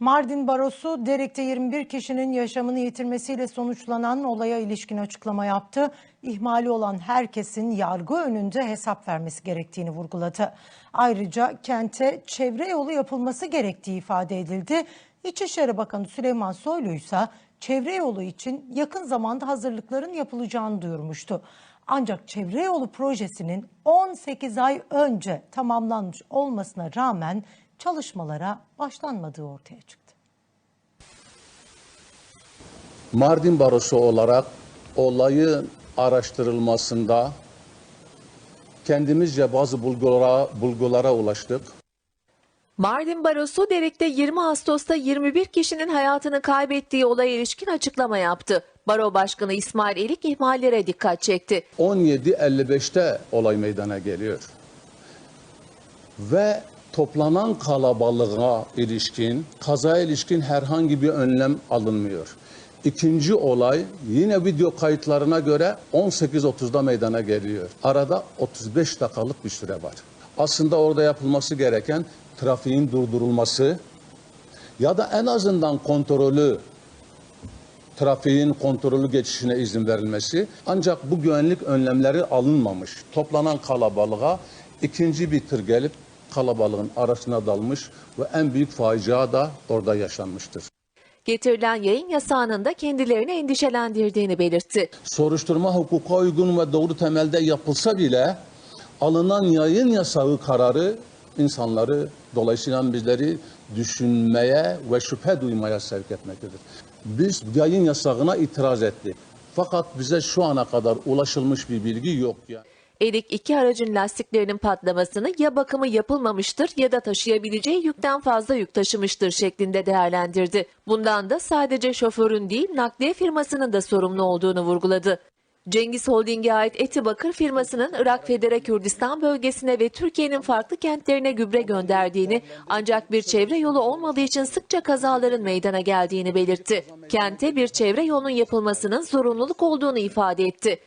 Mardin Barosu Derek'te 21 kişinin yaşamını yitirmesiyle sonuçlanan olaya ilişkin açıklama yaptı. İhmali olan herkesin yargı önünde hesap vermesi gerektiğini vurguladı. Ayrıca kente çevre yolu yapılması gerektiği ifade edildi. İçişleri Bakanı Süleyman Soylu ise çevre yolu için yakın zamanda hazırlıkların yapılacağını duyurmuştu. Ancak çevre yolu projesinin 18 ay önce tamamlanmış olmasına rağmen çalışmalara başlanmadığı ortaya çıktı. Mardin Barosu olarak olayın araştırılmasında kendimizce bazı bulgulara, bulgulara ulaştık. Mardin Barosu Derek'te 20 Ağustos'ta 21 kişinin hayatını kaybettiği olaya ilişkin açıklama yaptı. Baro Başkanı İsmail Elik ihmallere dikkat çekti. 17.55'te olay meydana geliyor. Ve toplanan kalabalığa ilişkin, kazaya ilişkin herhangi bir önlem alınmıyor. İkinci olay yine video kayıtlarına göre 18.30'da meydana geliyor. Arada 35 dakikalık bir süre var. Aslında orada yapılması gereken trafiğin durdurulması ya da en azından kontrolü trafiğin kontrollü geçişine izin verilmesi ancak bu güvenlik önlemleri alınmamış. Toplanan kalabalığa ikinci bir tır gelip kalabalığın arasına dalmış ve en büyük facia da orada yaşanmıştır. Getirilen yayın yasağının da kendilerini endişelendirdiğini belirtti. Soruşturma hukuka uygun ve doğru temelde yapılsa bile alınan yayın yasağı kararı insanları dolayısıyla bizleri düşünmeye ve şüphe duymaya sevk etmektedir. Biz yayın yasağına itiraz ettik. Fakat bize şu ana kadar ulaşılmış bir bilgi yok. Yani. Elik iki aracın lastiklerinin patlamasını ya bakımı yapılmamıştır ya da taşıyabileceği yükten fazla yük taşımıştır şeklinde değerlendirdi. Bundan da sadece şoförün değil nakliye firmasının da sorumlu olduğunu vurguladı. Cengiz Holding'e ait Etibakır firmasının Irak Federe Kürdistan bölgesine ve Türkiye'nin farklı kentlerine gübre gönderdiğini ancak bir çevre yolu olmadığı için sıkça kazaların meydana geldiğini belirtti. Kente bir çevre yolunun yapılmasının zorunluluk olduğunu ifade etti.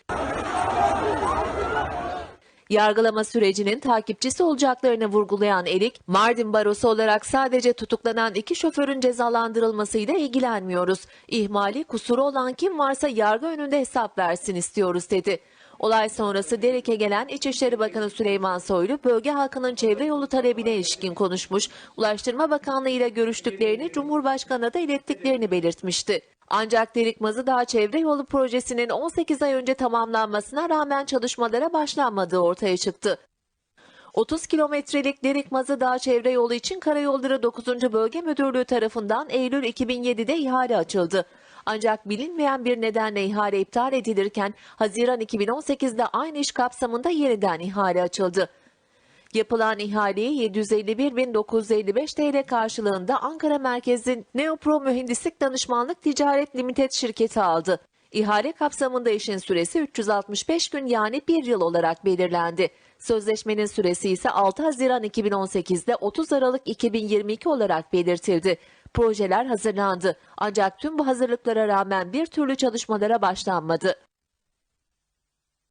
Yargılama sürecinin takipçisi olacaklarını vurgulayan Elik, Mardin Barosu olarak sadece tutuklanan iki şoförün cezalandırılmasıyla ilgilenmiyoruz. İhmali, kusuru olan kim varsa yargı önünde hesap versin istiyoruz dedi. Olay sonrası Derek'e gelen İçişleri Bakanı Süleyman Soylu, bölge halkının çevre yolu talebine ilişkin konuşmuş, Ulaştırma Bakanlığı ile görüştüklerini Cumhurbaşkanı'na da ilettiklerini belirtmişti. Ancak Delik Dağ Çevre Yolu projesinin 18 ay önce tamamlanmasına rağmen çalışmalara başlanmadığı ortaya çıktı. 30 kilometrelik Derik Dağ Çevre Yolu için Karayolları 9. Bölge Müdürlüğü tarafından Eylül 2007'de ihale açıldı. Ancak bilinmeyen bir nedenle ihale iptal edilirken Haziran 2018'de aynı iş kapsamında yeniden ihale açıldı. Yapılan ihaleyi 751.955 TL karşılığında Ankara merkezli Neopro Mühendislik Danışmanlık Ticaret Limited şirketi aldı. İhale kapsamında işin süresi 365 gün yani 1 yıl olarak belirlendi. Sözleşmenin süresi ise 6 Haziran 2018'de 30 Aralık 2022 olarak belirtildi. Projeler hazırlandı. Ancak tüm bu hazırlıklara rağmen bir türlü çalışmalara başlanmadı.